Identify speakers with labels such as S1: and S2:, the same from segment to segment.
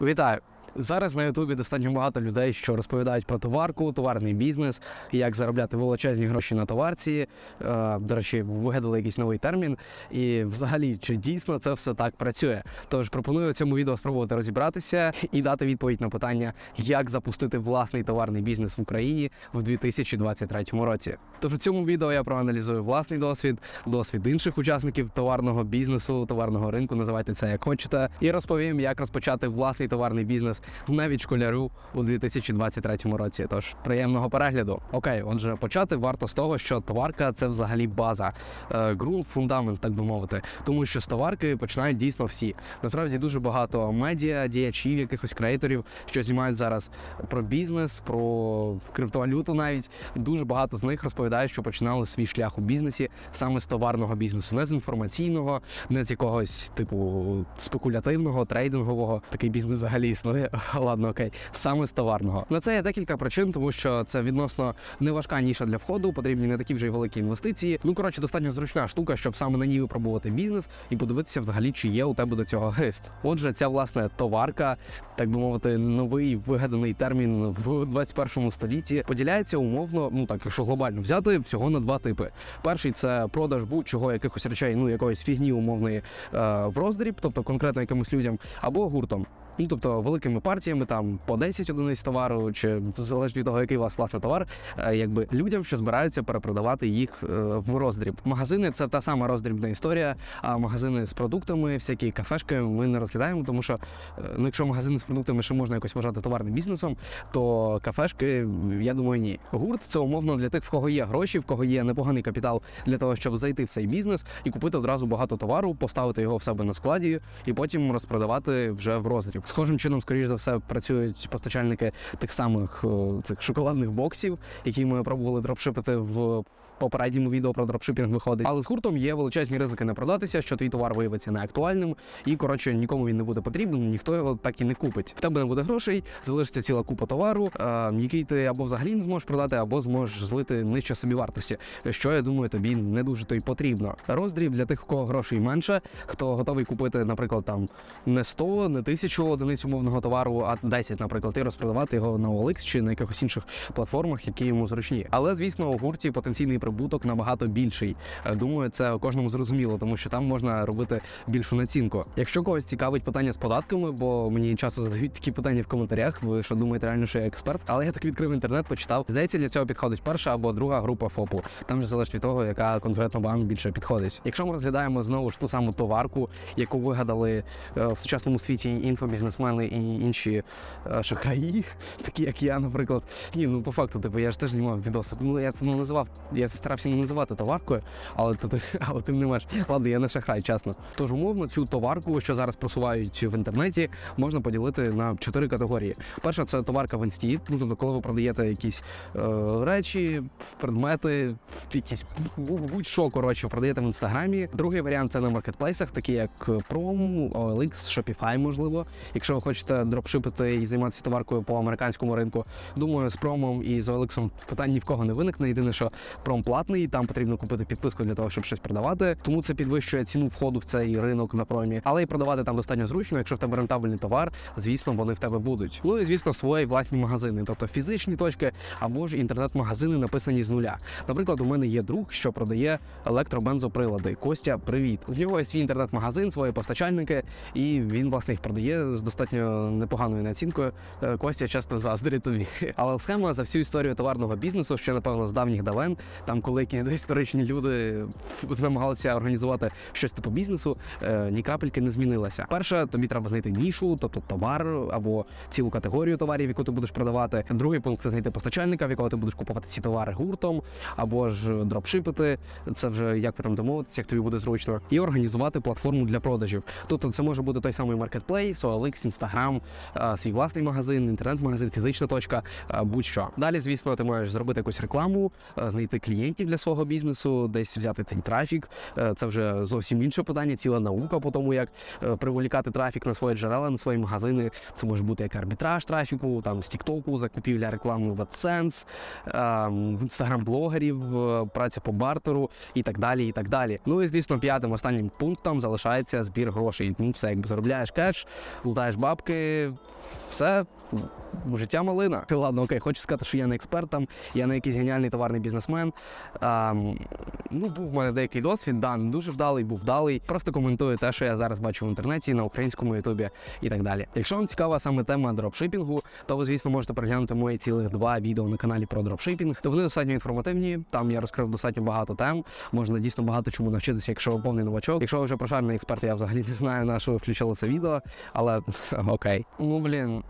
S1: Вітаю! Зараз на Ютубі достатньо багато людей, що розповідають про товарку, товарний бізнес, як заробляти величезні гроші на товарці. Е, До речі, вигадали якийсь новий термін. І взагалі, чи дійсно це все так працює? Тож пропоную цьому відео спробувати розібратися і дати відповідь на питання, як запустити власний товарний бізнес в Україні в 2023 році. Тож у цьому відео я проаналізую власний досвід, досвід інших учасників товарного бізнесу, товарного ринку, називайте це як хочете, і розповім, як розпочати власний товарний бізнес навіть школяру у 2023 році. Тож приємного перегляду. Окей, отже, почати варто з того, що товарка це взагалі база, е, ґрунт, фундамент, так би мовити. Тому що з товарки починають дійсно всі. Насправді дуже багато медіа, діячів, якихось креаторів, що знімають зараз про бізнес, про криптовалюту навіть. Дуже багато з них розповідають, що починали свій шлях у бізнесі саме з товарного бізнесу, не з інформаційного, не з якогось типу спекулятивного, трейдингового. Такий бізнес взагалі існує. Ладно, окей, саме з товарного. На це є декілька причин, тому що це відносно неважка ніша для входу, потрібні не такі вже й великі інвестиції. Ну коротше, достатньо зручна штука, щоб саме на ній випробувати бізнес і подивитися взагалі, чи є у тебе до цього гист. Отже, ця власне товарка, так би мовити, новий вигаданий термін в 21 столітті поділяється умовно, ну так, якщо глобально взяти, всього на два типи. Перший це продаж будь-чого якихось речей, ну якоїсь фігні умовної е, в роздріб, тобто конкретно якимось людям, або гуртом. Ну, тобто великими партіями, там по 10 одиниць товару, чи залежить від того, який у вас власне товар, е, якби людям, що збираються перепродавати їх е, в роздріб. Магазини це та сама роздрібна історія. А магазини з продуктами, всякі кафешки, ми не розглядаємо, тому що е, ну, якщо магазини з продуктами ще можна якось вважати товарним бізнесом, то кафешки, я думаю, ні. Гурт це умовно для тих, в кого є гроші, в кого є непоганий капітал для того, щоб зайти в цей бізнес і купити одразу багато товару, поставити його в себе на складі і потім розпродавати вже в роздріб. Схожим чином, скоріш за все, працюють постачальники тих самих цих шоколадних боксів, які ми пробували дропшипити в попередньому відео про дропшипінг виходить. Але з гуртом є величезні ризики не продатися, що твій товар виявиться неактуальним, і коротше нікому він не буде потрібен, ніхто його так і не купить. В тебе не буде грошей, залишиться ціла купа товару, е, який ти або взагалі не зможеш продати, або зможеш злити нижче собі вартості. Що я думаю, тобі не дуже то й потрібно. Роздріб для тих, у кого грошей менше, хто готовий купити, наприклад, там не 100, не 1000 одиниць умовного товару, а 10, наприклад, і розпродавати його на OLX чи на якихось інших платформах, які йому зручні. Але звісно, у гурті потенційний прибуток набагато більший. Е, Думаю, це кожному зрозуміло, тому що там можна робити більшу націнку. Якщо когось цікавить питання з податками, бо мені часто задають такі питання в коментарях. Ви що думаєте, реально, що я експерт? Але я так відкрив інтернет, почитав. Здається, для цього підходить перша або друга група ФОПу. Там вже залежить від того, яка конкретно вам більше підходить. Якщо ми розглядаємо знову ж ту саму товарку, яку вигадали е, в сучасному світі інфобізнесмени і інші е, шахраї, такі як я, наприклад. Ні, ну по факту, типу, я ж теж знімав відоси. Ну я це не називав. Я це старався не називати товаркою, але але тим не менш. Ладно, я не шахрай, чесно. Тож умовно цю товарку, що зараз просувають в інтернеті, можна поділити на чотири категорії. Перша це товарка в інсті, ну тобто, коли ви продаєте якісь е, речі, предмети, якісь будь-що коротше, продаєте в інстаграмі. Другий варіант це на маркетплейсах, такі як Prom, OLX, Shopify, можливо. Якщо ви хочете дропшипити і займатися товаркою по американському ринку, думаю, з промом і з OLX питань ні в кого не виникне. Єдине, що пром платний, там потрібно купити підписку для того, щоб щось продавати. Тому це підвищує ціну входу в цей ринок на промі. Але і продавати там достатньо зручно. Якщо в тебе рентабельний товар, звісно, вони в тебе будуть. Ну і звісно, свої власні магазини, тобто фізичні точки або ж інтернет-магазини написані з нуля. Наприклад, у мене є друг, що продає електробензоприлади. Костя, привіт. В нього є свій інтернет-магазин, свої постачальники, і він власне їх продає з достатньо непоганою націнкою. Е, Костя часто заздрить тобі. Але схема за всю історію товарного бізнесу, ще напевно з давніх давен, там коли якісь доісторичні люди намагалися організувати щось типу бізнесу, е, ні крапельки не змінилася. Перше, тобі треба знайти нішу, тобто товар або цілу категорію товарів, яку ти будеш продавати. Другий пункт це знайти постачальника, в якого ти будеш купувати ці товари гуртом, або ж дропшипити. Це вже як ви там домовитися, як тобі буде зручно, і організувати платформу для продажів. Тобто, це може бути той самий маркетплейс, OLX, Instagram, свій власний магазин, інтернет-магазин, фізична точка, будь-що. Далі, звісно, ти маєш зробити якусь рекламу, знайти клієнтів для свого бізнесу, десь взяти цей трафік. Це вже зовсім інше питання, ціла наука по тому, як приволікати трафік на свої джерела, на свої магазини. Це може бути як арбітраж трафіку, там з Тіктоку, закупівля реклами в AdSense, в інстаграм-блогерів, праця по бартеру і так далі. і так далі. Ну і звісно, п'ятим останнім пунктом залишається збір грошей. Ну, все, якби заробляєш кеш, лутаєш бабки, все. Життя малина. Ладно, окей, хочу сказати, що я не експерт там, я не якийсь геніальний товарний бізнесмен. А, ну, був в мене деякий досвід, да, не дуже вдалий, був вдалий. Просто коментую те, що я зараз бачу в інтернеті, на українському ютубі і так далі. Якщо вам цікава саме тема дропшипінгу, то ви, звісно, можете переглянути мої цілих два відео на каналі про дропшипінг. То вони достатньо інформативні. Там я розкрив достатньо багато тем. Можна дійсно багато чому навчитися, якщо ви повний новачок. Якщо ви вже прошарений експерт, я взагалі не знаю, на що ви включили це відео, але окей. Ну блін.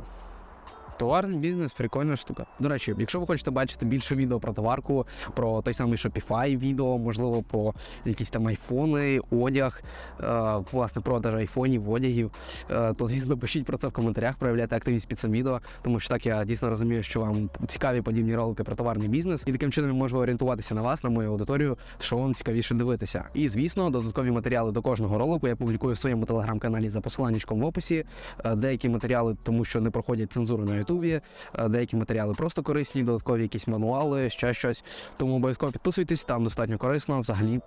S1: Товарний бізнес прикольна штука. До речі, якщо ви хочете бачити більше відео про товарку, про той самий Shopify відео, можливо, про якісь там айфони, одяг, е, власне, продаж айфонів, одягів, е, то звісно пишіть про це в коментарях, проявляйте активність під цим відео, тому що так я дійсно розумію, що вам цікаві подібні ролики про товарний бізнес, і таким чином я можу орієнтуватися на вас, на мою аудиторію, що вам цікавіше дивитися. І звісно, додаткові матеріали до кожного ролику я публікую в своєму телеграм-каналі за посиланнячком в описі. Е, Деякі матеріали, тому що не проходять цензуру на Ютубі, е, деякі матеріали просто корисні, додаткові якісь мануали, ще щось. Тому обов'язково підписуйтесь, там достатньо корисно. Взагалі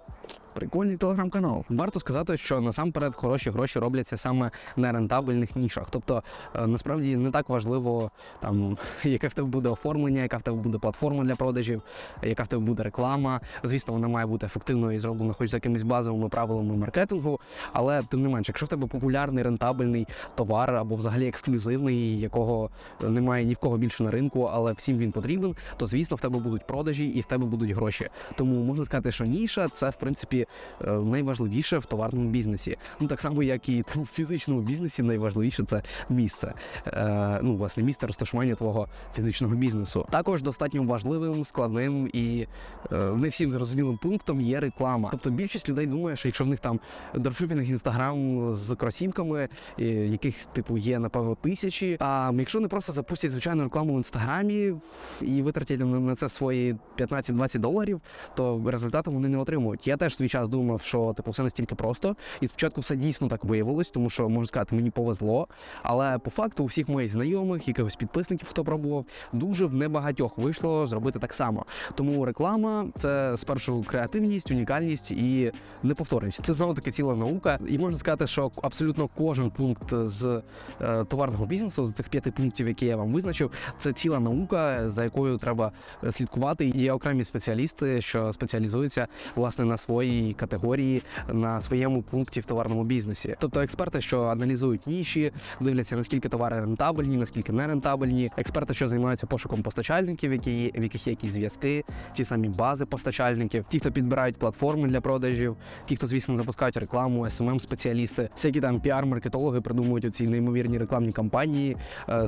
S1: прикольний телеграм-канал. Варто сказати, що насамперед хороші гроші робляться саме на рентабельних нішах. Тобто е, насправді не так важливо там, яке в тебе буде оформлення, яка в тебе буде платформа для продажів, яка в тебе буде реклама. Звісно, вона має бути ефективною і зроблена хоч за якимись базовими правилами маркетингу, але тим не менше, якщо в тебе популярний рентабельний товар або взагалі ексклюзивний, якого немає ні в кого більше на ринку, але всім він потрібен, то звісно в тебе будуть продажі і в тебе будуть гроші. Тому можна сказати, що ніша це в принципі е, найважливіше в товарному бізнесі. Ну так само, як і в фізичному бізнесі, найважливіше це місце. Е, ну, власне, місце розташування твого фізичного бізнесу. Також достатньо важливим, складним і е, не всім зрозумілим пунктом є реклама. Тобто більшість людей думає, що якщо в них там дропшипінг інстаграм з кросівками, е, яких типу є напевно тисячі. А якщо не просто запустять звичайну рекламу в інстаграмі і витратять на це свої 15-20 доларів, то результату вони не отримують. Я теж свій час думав, що типу все настільки просто, і спочатку все дійсно так виявилось, тому що можу сказати, мені повезло. Але по факту у всіх моїх знайомих, якихось підписників, хто пробував, дуже в небагатьох вийшло зробити так само. Тому реклама це спершу креативність, унікальність і неповторність. Це знову таки ціла наука, і можна сказати, що абсолютно кожен пункт з е, товарного бізнесу, з цих п'яти пунктів, які вам визначив, це ціла наука, за якою треба слідкувати. Є окремі спеціалісти, що спеціалізуються власне на своїй категорії, на своєму пункті в товарному бізнесі. Тобто експерти, що аналізують ніші, дивляться наскільки товари рентабельні, наскільки не рентабельні. Експерти, що займаються пошуком постачальників, які в яких є якісь зв'язки, ті самі бази постачальників, ті, хто підбирають платформи для продажів, ті, хто, звісно, запускають рекламу, smm спеціалісти, всякі там піар-маркетологи придумують оці неймовірні рекламні кампанії, е,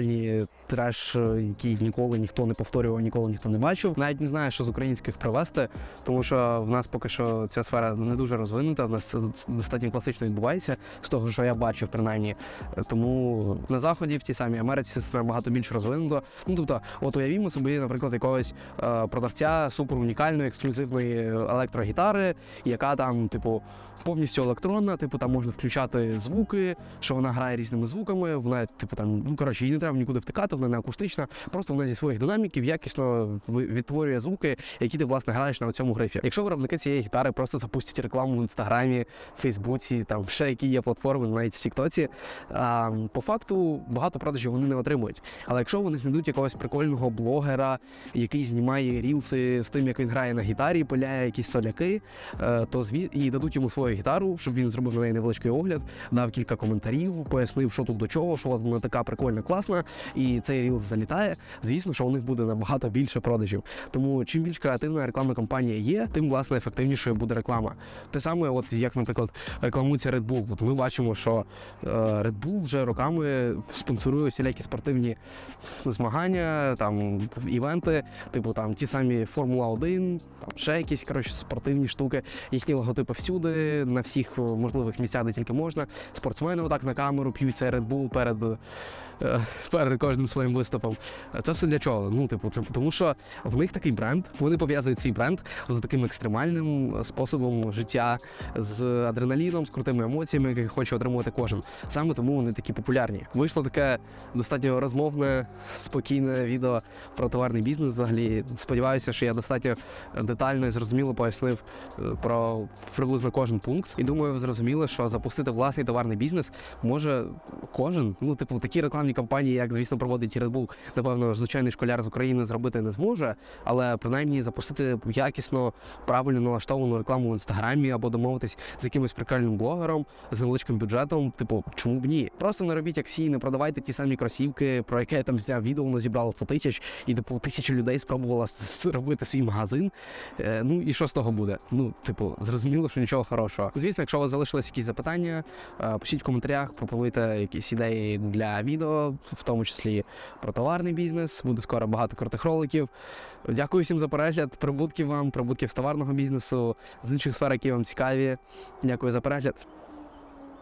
S1: супер треш, е, які ніколи ніхто не повторював, ніколи ніхто не бачив. Навіть не знаю, що з українських привести, тому що в нас поки що ця сфера не дуже розвинута. В нас це достатньо класично відбувається з того, що я бачив, принаймні. Е, Тому на заході, в тій самій Америці, це набагато більш розвинуто. Ну тобто, от уявімо собі, наприклад, якогось е, продавця супер унікальної ексклюзивної електрогітари, яка там, типу, повністю електронна, типу, там можна включати звуки, що вона грає різними звуками. Вона, типу, там, ну коротше, не треба нікуди втикати, вона не акустична. Просто вона зі своїх динаміків якісно відтворює звуки, які ти власне граєш на цьому грифі. Якщо виробники цієї гітари просто запустять рекламу в інстаграмі, Фейсбуці, там ще які є платформи, навіть в Тіктоці, по факту багато продажів вони не отримують. Але якщо вони знайдуть якогось прикольного блогера, який знімає рілси з тим, як він грає на гітарі, пиляє якісь соляки, е, то зві... і дадуть йому свою гітару, щоб він зробив на неї невеличкий огляд, дав кілька коментарів, пояснив, що тут до чого, що вона така прикольна, класна, і цей рілс залітає. Звісно, що у них буде набагато більше продажів. Тому чим більш креативна рекламна кампанія є, тим власне ефективнішою буде реклама. Те саме, от як, наприклад, рекламується Red Bull. От ми бачимо, що е, Red Bull вже роками спонсорує всілякі спортивні змагання, там івенти, типу там ті самі Формула 1, там ще якісь коротше спортивні штуки. Їхні логотипи всюди, на всіх е, можливих місцях, де тільки можна. Спортсмени отак на камеру п'ють цей Red Bull перед е, перед кожним своїм виступом. Це все для чого? Ну, типу, тому що в них такий бренд, вони пов'язують свій бренд з таким екстремальним способом життя, з адреналіном, з крутими емоціями, які хоче отримувати кожен. Саме тому вони такі популярні. Вийшло таке достатньо розмовне, спокійне відео про товарний бізнес. Взагалі, сподіваюся, що я достатньо детально і зрозуміло пояснив е, про приблизно кожен пункт. І думаю, ви зрозуміли, що запустити власний товарний бізнес може кожен. Ну, типу, такі рекламні кампанії, як звісно, проводить Red Bull, напевно, звичайний школяр з України зробити не зможе, але принаймні запустити якісно, правильно налаштовану рекламу в інстаграмі або домовитись з якимось прикольним блогером з невеличким бюджетом. Типу, чому б ні? Просто не робіть як всі, не продавайте ті самі кросівки, про яке я там зняв відео, воно зібрало 100 тисяч, і типу тисячі людей спробувала зробити свій магазин. Е, ну і що з того буде? Ну, типу, зрозуміло, що нічого хорошого. Звісно, якщо у вас залишились якісь запитання, е, пишіть в коментарях, пропонуйте якісь ідеї для відео, в тому числі про товарний бізнес. Буде скоро багато крутих роликів. Дякую всім за перегляд. Прибутків вам, прибутків з товарного бізнесу, з інших сфер, які вам цікаві. Дякую за перегляд.